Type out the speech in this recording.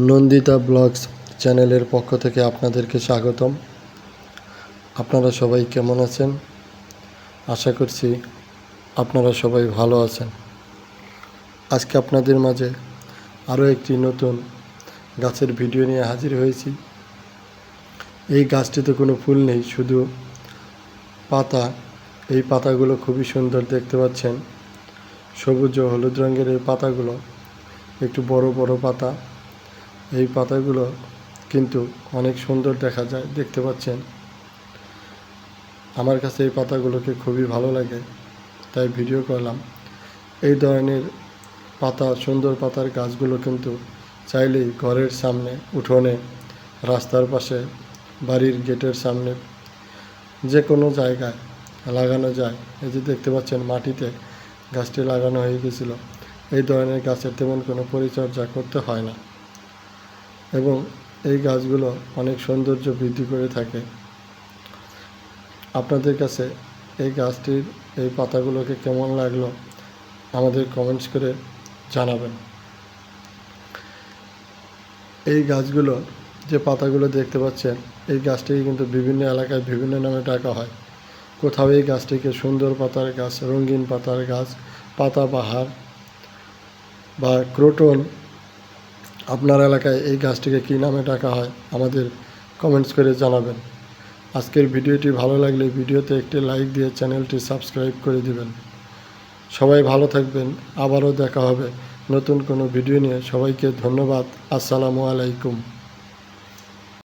Nandita blogs চ্যানেলের পক্ষ থেকে আপনাদেরকে স্বাগতম। আপনারা সবাই কেমন আছেন? আশা করছি আপনারা সবাই ভালো আছেন। আজকে আপনাদের মাঝে আরও একটি নতুন গাছের ভিডিও নিয়ে হাজির হয়েছি। এই গাছটিতে কোনো ফুল নেই, শুধু পাতা। এই পাতাগুলো খুবই সুন্দর দেখতে পাচ্ছেন। সবুজ ও হলুদ রঙের এই পাতাগুলো একটু বড় বড় পাতা। এই পাতাগুলো কিন্তু অনেক সুন্দর দেখা যায়, দেখতে পাচ্ছেন। আমার কাছে এই পাতাগুলোকে খুবই ভালো লাগে, তাই ভিডিও করলাম। এই ধরনের পাতা, সুন্দর পাতার গাছগুলো কিন্তু চাইলেই ঘরের সামনে, উঠোনে, রাস্তার পাশে, বাড়ির গেটের সামনে যে কোনো জায়গায় লাগানো যায়। এই যে দেখতে পাচ্ছেন মাটিতে গাছটি লাগানো হয়ে গেছিল। এই ধরনের গাছের তেমন কোনো পরিচর্যা করতে হয় না। এবং এই গাছগুলো অনেক সৌন্দর্য বৃদ্ধি করে থাকে। আপনাদের কাছে এই গাছটির এই পাতাগুলোকে কেমন লাগল আমাদের কমেন্টস করে জানাবেন। এই গাছগুলো যে পাতাগুলো দেখতে পাচ্ছেন, এই গাছটিকে কিন্তু বিভিন্ন এলাকায় বিভিন্ন নামে ডাকা হয়। কোথাও এই গাছটিকে সুন্দর পাতার গাছ, রঙিন পাতার গাছ পাতাবাহার বা ক্রোটন আপনার এলাকায় এই গাছটিকে কী নামে ডাকা হয় আমাদের কমেন্টস করে জানাবেন। আজকের ভিডিওটি ভালো লাগলে ভিডিওতে একটি লাইক দিয়ে চ্যানেলটি সাবস্ক্রাইব করে দিবেন। সবাই ভালো থাকবেন, আবারও দেখা হবে নতুন কোনো ভিডিও নিয়ে। সবাইকে ধন্যবাদ, আসসালামু আলাইকুম।